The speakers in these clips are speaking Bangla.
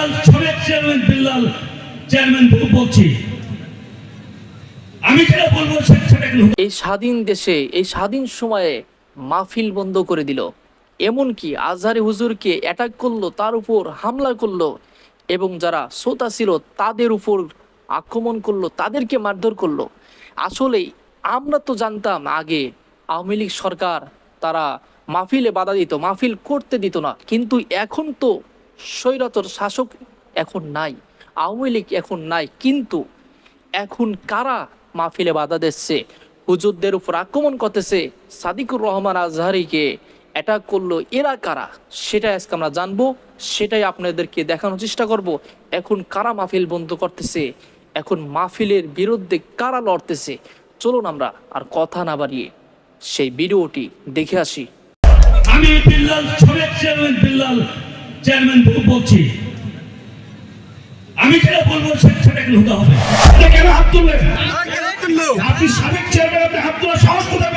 বিল্লাল চেয়ারম্যান বিল্লাল চেয়ারম্যান বলছি। আমি যেটা বলব এই স্বাধীন দেশে, এই স্বাধীন সময়ে মাহফিল বন্ধ করে দিল। এমনকি আজহারি হুজুরকে অ্যাটাক করল, তার উপর হামলা করল এবং যারা শ্রোতা ছিল তাদের উপর আক্রমণ করল, তাদেরকে মারধর করল। আসলেই আমরা তো জানতাম আগে আওয়ামী লীগ সরকার তারা মাহফিলে বাধা দিত, মাহফিল করতে দিত না। কিন্তু এখন তো স্বৈরাচর শাসক এখন নাই, আওয়ামী লীগ এখন নাই, কিন্তু এখন কারা মাহফিলে বাধা দিচ্ছে? হুজুরদের উপর আক্রমণ করতেছে সাদিকুর রহমান আজহারিকে। অ্যাটাক করল এরা কারা? সেটাই আজকে আমরা জানব, সেটাই আপনাদেরকে দেখানোর চেষ্টা করব। এখন কারা মাহফিল বন্ধ করতেছে? এখন মাহফিলের বিরুদ্ধে কারা লড়তেছে? চলুন আমরা আর কথা না বাড়িয়ে সেই ভিডিওটি দেখে আসি। আমি চেয়ারম্যান বলছি। আমি যেটা বলব সেটা কিন্তু হতে হবে। কেন হাত তুলবেন আপনি সাবেক চেয়ারম্যান আপনি হাত তোলার সাহস কোথায়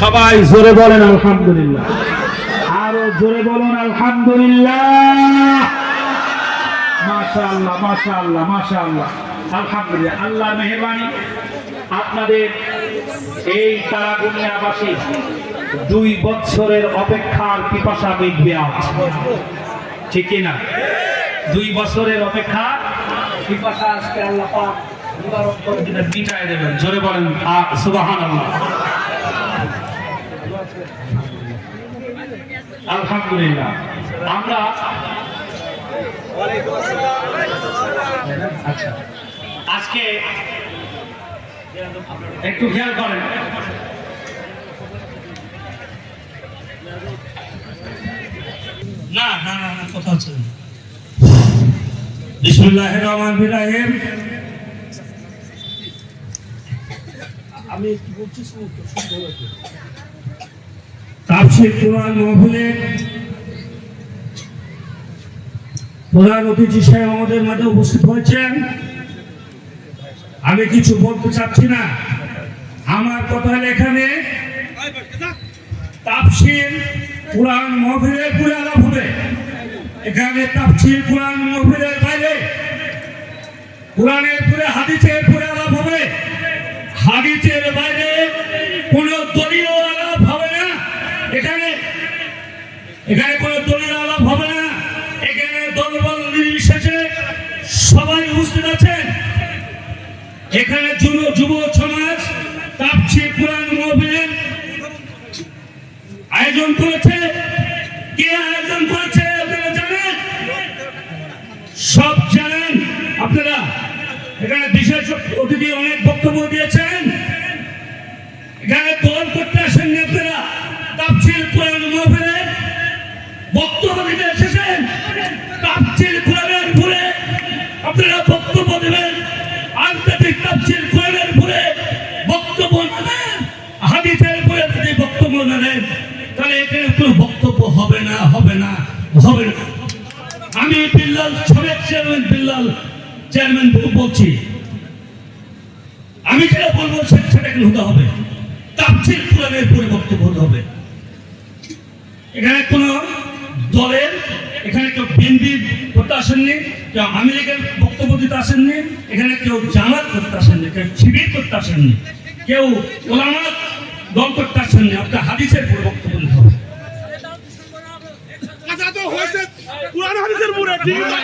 সবাই জোরে বলেন আলহামদুলিল্লাহ। আরও জোরে বলেন আলহামদুলিল্লাহ। মাশাআল্লাহ মাশাআল্লাহ আলহামদুলিল্লাহ আল্লাহ মেহরবানি। আপনাদের এই তারাগুনিয়াবাসী দুই বছরের অপেক্ষার পিপাসা মিটবে আজ। ঠিক না দুই বছরের অপেক্ষা পিপাসা আজকে আল্লাহ পাক নিবারণ করে দিবেন। মিটায় দেবেন। জোরে বলেন সুবহানাল্লাহ। আলহামদুলিল্লাহ। আমরা আচ্ছা। আজকে একটু খেয়াল করেন। না না না না কথা হচ্ছে না। বিসমুল্লাহির রহমানির রহিম। আমি কি বলছি তাফসীর কোরআন মাহফিলে প্রধান অতিথি সাহেব আমাদের মাঝে উপস্থিত হয়েছেন। আমি কিছু বলতে চাচ্ছি না। আমার কথা এখানে তাফসীর কোরআন মাহফিলের পুরে আলাপ হবে এখানে তাফসীর কোরআন মাহফিলের বাইরে কোরআনের পুরে হাদিসের পুরে আলাপ হবে। হাদিসের বাইরে কোন দলীয় আলাপ হবে না। এখানে এখানে কোন দলীয় আলাপ হবে না। এখানে দলবল নির্বিশেষে সবাই উপস্থিত আছেন। এখানে যুব যুব সমাজ তাপসির কোরআন মাহফিলের আয়োজন করেছে। কে আয়োজন করেছে আপনারা জানেন? সব জানেন আপনারা। এখানে বিশেষ অতিথি অনেক বক্তব্য দিয়েছেন। এখানে দল করতে আসেননি আপনারা। তাপসিল কোরআন মাহফিলের বক্তব্য দিতে এসেছেন। তাপসিল কোরআনের ভুলে আপনারা বক্তব্য দেবেন। আন্তর্জাতিক তাপসিল কোরআনের ভুলে বক্তব্য না দেন হাদিসের ভুলে যদি বক্তব্য না দেন তাহলে এখানে কোনো বক্তব্য হবে না হবে না হবে না। আমি বিল্লাল ছবের চেয়ারম্যান বিল্লাল চেয়ারম্যান বলছি আমি যেটা বলব সেটা কিন্তু হতে হবে? তাফসীর কোরআনের পরে বক্তব্য হতে হবে। এখানে কোন দলের এখানে কেউ বিএনপি করতে আসেননি কেউ আওয়ামী লীগের বক্তব্য দিতে আসেননি এখানে কেউ জামাত করতে আসেননি কেউ শিবির করতে আসেননি কেউ ওলামাত দল করতে আসেননি আপনার হাদিসের পরে বক্তব্য দিতে হবে। আচ্ছা হয়েছে কোরআন হাদিসের মুরে ঠিক আছে?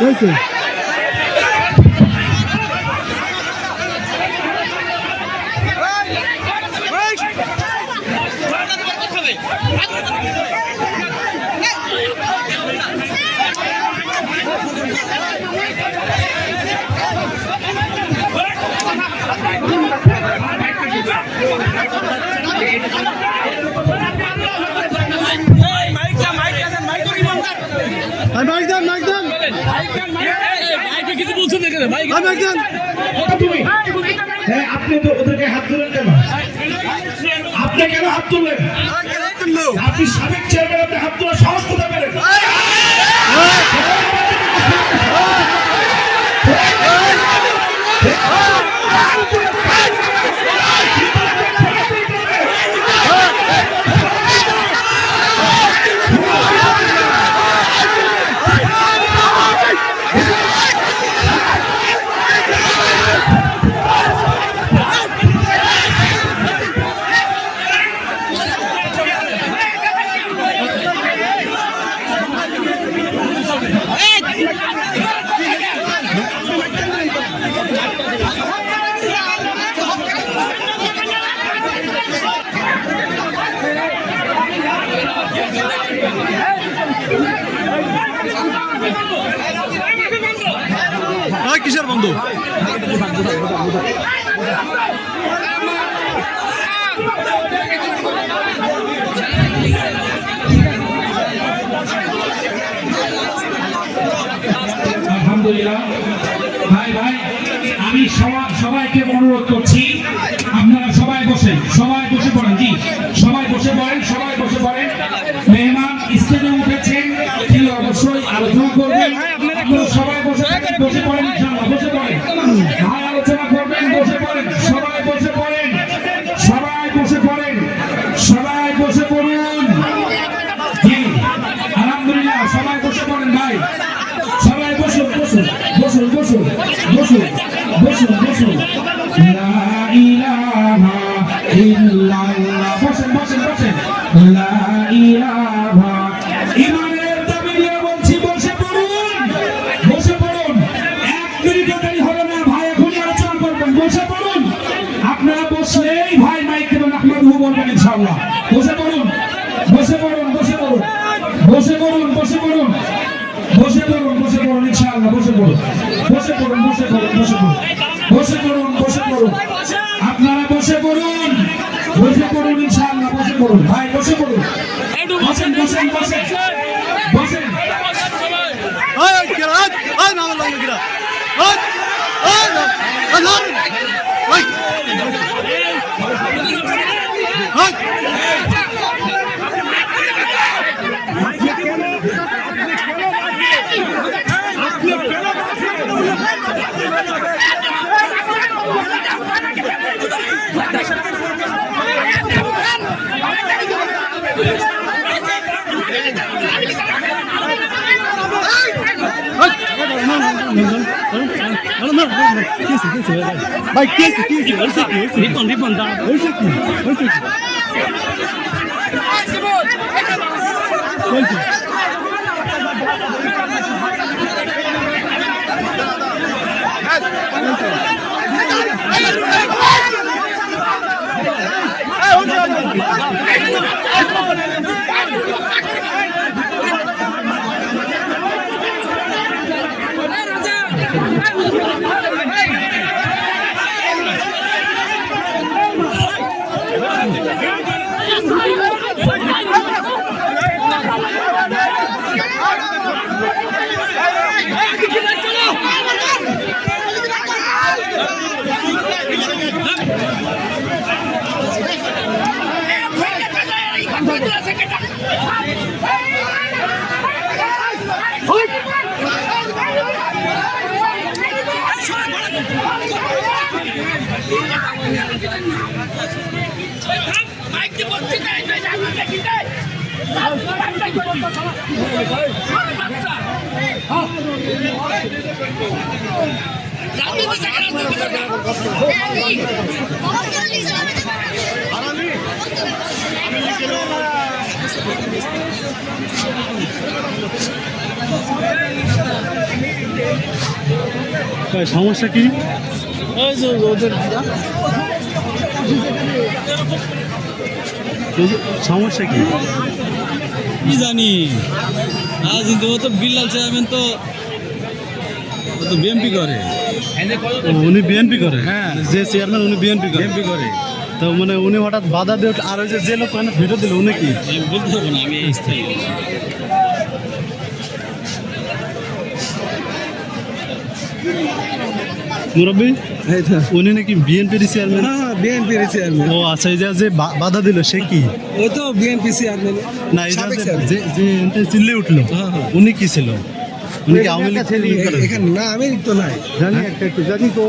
Listen. Thank you. আপনি তো ওদেরকে হাত তুলেন কেন? আপনি কেন হাত তুললেন? আপনি সাবেক চেয়ারম্যান আপনি হাত তোলার সাহস কোথায় বন্ধু। আলহামদুলিল্লাহ। ভাই ভাই আমি সবাই সবাইকে অনুরোধ করছি। বসে পড়ুন বসে পড়ুন, ইনশাআল্লাহ, বসে পড়ুন। বসে পড়ুন বসে পড়ুন বসে পড়ুন। বসে পড়ুন বসে পড়ুন। আপনারা বসে পড়ুন বসে পড়ুন, ইনশাআল্লাহ, বসে পড়ুন। ভাই, বসে পড়ুন। বসেন বসেন বসেন। বসেন। ওই কিরা ওই নাম লাগ কিরা ওই ওই ওই ভাই কি আছে কি আছে হইছে কি হইছে রিপন রিপন দা সমস্যা কি? সমস্যা কি? কি জানি? আজ কিন্তু ও তো বিল্লাল চেয়ারম্যান তো ও তো বিএমপি করে। উনি বিএনপি করে? হ্যাঁ। যে চেয়ারম্যান উনি বিএনপি করে। বিএনপি করে। তো মানে উনি হঠাৎ বাধা দিয়ে আর ওই যে লোক মানে ভিডিও দিল উনি কি? বলতে পারব না আমি স্থায়ী। মুরব্বী? উনি নাকি বিএনপির চেয়ারম্যান হ্যাঁ বিএনপির চেয়ারম্যান ও আচ্ছা এই যে বাধা দিল সে কি? ও তো বিএনপি চেয়ারম্যান না এই যে- যে চিল্লে উঠল হ্যাঁ, হ্যাঁ। উনি কি ছিল? উনি কি আওয়ামী লীগ থেকে করে? এখানে না আমি তো নাই। জানি একটা একটু জানি তো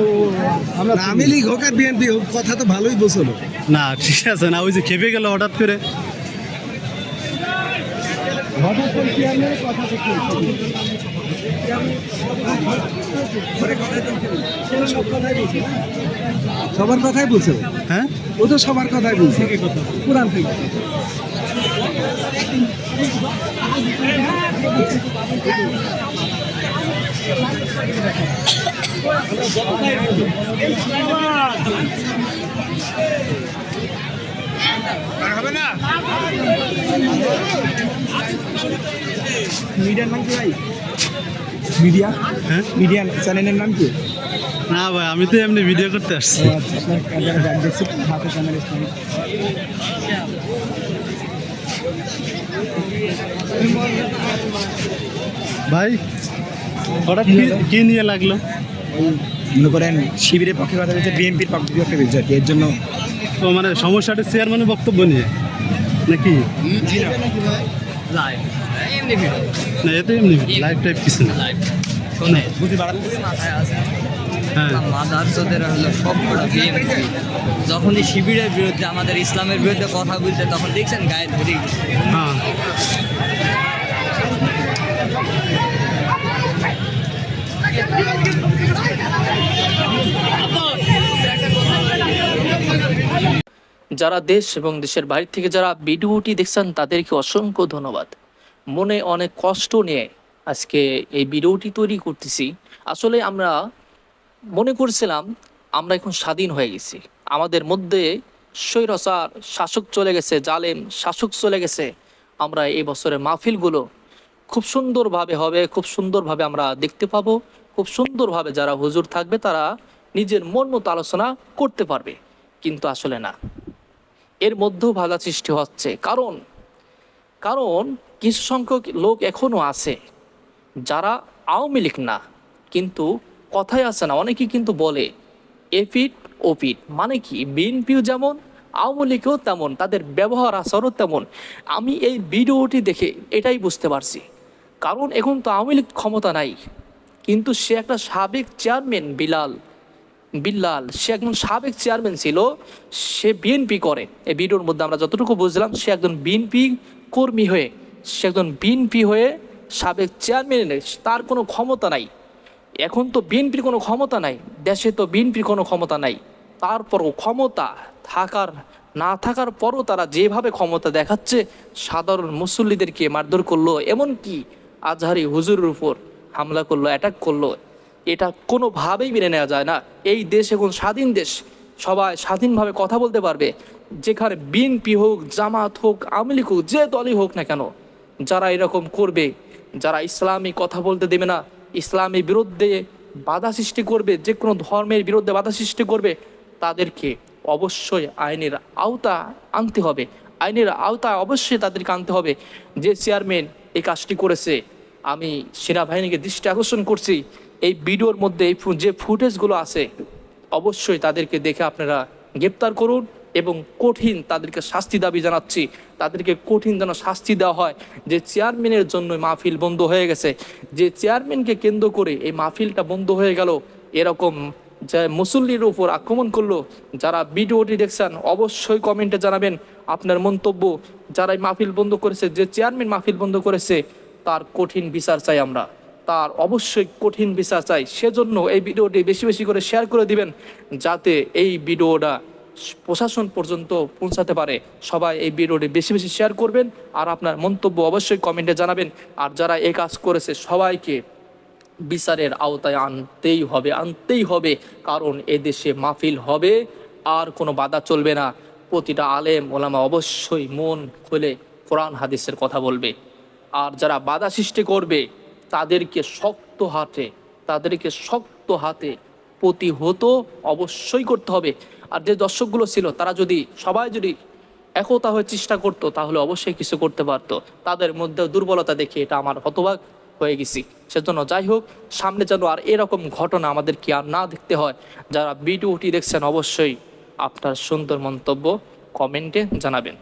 আমরা লীগ হোক আর বিএনপি হোক কথা তো ভালোই না ঠিক আছে না ওই যে খেপে গেল হঠাৎ করে। সবার কথাই বলছে হ্যাঁ? ও তো সবার কথাই বলছে। কোরআন থেকে। মিডিয়ার নাম কি ভাই মিডিয়া? হ্যাঁ? মিডিয়া চ্যানেলের নাম কি? না ভাই আমি তো এমনি ভিডিও করতে আসছি। আচ্ছা ক্যামেরা ইসলামিক ভাই হঠাৎ কি- নিয়ে লাগল? মনে করেন শিবিরের পক্ষে কথা বলছে বিএনপির পক্ষে বলছে আর কি এর জন্য তো মানে সমস্যাটা চেয়ারম্যানের বক্তব্য নিয়ে নাকি? না এতে এমনি লাইভ টাইপ কিছু না। বুঝি বাড়াতে হ্যাঁ। মাদারসদের হলো সবকটা বিএনপি যখনই শিবিরের বিরুদ্ধে আমাদের ইসলামের বিরুদ্ধে কথা বলছে তখন দেখছেন গায়ে ধরে হ্যাঁ। যারা দেশ এবং দেশের বাইরে থেকে যারা ভিডিওটি দেখছেন তাদেরকে অসংখ্য ধন্যবাদ। মনে অনেক কষ্ট নিয়ে আজকে এই ভিডিওটি তৈরি করতেছি। আসলে আমরা মনে করছিলাম, আমরা এখন স্বাধীন হয়ে গেছি। আমাদের মধ্যে স্বৈরচার, শাসক চলে গেছে, জালেম, শাসক চলে গেছে। আমরা এই বছরের মাহফিলগুলো খুব সুন্দরভাবে হবে, খুব সুন্দরভাবে আমরা দেখতে পাবো। খুব সুন্দরভাবে যারা হুজুর থাকবে, তারা নিজের মন মতো আলোচনা করতে পারবে। কিন্তু আসলে না। এর মধ্যেও বাধা সৃষ্টি হচ্ছে। কারণ কারণ কিছু সংখ্যক লোক এখনও আছে, যারা আওয়ামী লীগ না, কিন্তু কথাই আছে না, অনেকেই কিন্তু বলে এপিট ওপিট মানে কি, বিএনপিও যেমন, আওয়ামী লীগও তেমন, তাদের ব্যবহার আচরণ তেমন। আমি এই ভিডিওটি দেখে এটাই বুঝতে পারছি। কারণ এখন তো আওয়ামী লীগ ক্ষমতা নাই, কিন্তু সে একটা সাবেক চেয়ারম্যান বিলাল, বিল্লাল, সে একজন সাবেক চেয়ারম্যান ছিল, সে বিএনপি করে। এই ভিডিওর মধ্যে আমরা যতটুকু বুঝলাম, সে একজন বিএনপি কর্মী হয়ে সে একজন বিএনপি হয়ে সাবেক চেয়ারম্যান তার কোনো ক্ষমতা নাই। এখন তো বিএনপির কোনো ক্ষমতা নাই, দেশে তো বিএনপির কোনো ক্ষমতা নাই। তারপরও ক্ষমতা থাকার, না থাকার পরও তারা যেভাবে ক্ষমতা দেখাচ্ছে, সাধারণ মুসল্লিদেরকে মারধর করল, এমনকি আজহারি হুজুরের উপর হামলা করল অ্যাটাক করল। এটা কোনোভাবেই মেনে নেওয়া যায় না। এই দেশ এখন স্বাধীন দেশ, সবাই স্বাধীনভাবে কথা বলতে পারবে। যেখানে বিএনপি হোক, জামাত হোক, আওয়ামী হোক, যে দলই হোক না কেন যারা এরকম করবে, যারা ইসলামী কথা বলতে দেবে না, ইসলামী বিরুদ্ধে বাধা সৃষ্টি করবে, যে কোনো ধর্মের বিরুদ্ধে বাধা সৃষ্টি করবে, তাদেরকে অবশ্যই আইনের আওতা আনতে হবে। আইনের আওতা অবশ্যই তাদেরকে আনতে হবে। যে চেয়ারম্যান এই কাজটি করেছে, আমি সেনাবাহিনীকে দৃষ্টি আকর্ষণ করছি, এই ভিডিওর মধ্যে এই যে ফুটেজগুলো আছে, অবশ্যই তাদেরকে দেখে আপনারা গ্রেপ্তার করুন। এবং কঠিন তাদেরকে শাস্তি দাবি জানাচ্ছি। তাদেরকে কঠিন যেন শাস্তি দেওয়া হয়। যে চেয়ারম্যানের জন্য মাহফিল বন্ধ হয়ে গেছে। যে চেয়ারম্যানকে কেন্দ্র করে এই মাহফিলটা বন্ধ হয়ে গেল, এরকম যে মুসল্লির উপর আক্রমণ করল, যারা ভিডিওটি দেখছেন, অবশ্যই কমেন্টে জানাবেন আপনার মন্তব্য। যারা এই মাহফিল বন্ধ করেছে, যে চেয়ারম্যান মাহফিল বন্ধ করেছে, তার কঠিন বিচার চাই আমরা। তার অবশ্যই কঠিন বিচার চাই। সেজন্য এই ভিডিওটি বেশি বেশি করে শেয়ার করে দিবেন, যাতে এই ভিডিওটা প্রশাসন পর্যন্ত পৌঁছাতে পারে। সবাই এই ভিডিওটি বেশি বেশি শেয়ার করবেন আর আপনার মন্তব্য অবশ্যই কমেন্টে জানাবেন। আর যারা এই কাজ করেছে, সবাইকে বিচারের আওতায় আনতেই হবে আনতেই হবে। কারণ এদেশে মাহফিল হবে, আর কোনো বাধা চলবে না। প্রতিটা আলেম, ওলামা অবশ্যই মন খুলে কোরআন, হাদিসের কথা বলবে। আর যারা বাধা সৃষ্টি করবে, তাদেরকে শক্ত হাতে, তাদেরকে শক্ত হাতে প্রতিহত অবশ্যই করতে হবে। আর যে দর্শকগুলো ছিল, তারা যদি, সবাই যদি একতা হয়ে চেষ্টা করতো, তাহলে অবশ্যই কিছু করতে পারতো। তাদের মধ্যে দুর্বলতা দেখে এটা আমার হতবাক হয়ে গেছি। সেজন্য যাই হোক, সামনে যেন আর এরকম ঘটনা আমাদেরকে আর না দেখতে হয়, যারা ভিডিওটি দেখছেন অবশ্যই আপনার সুন্দর মন্তব্য কমেন্টে জানাবেন।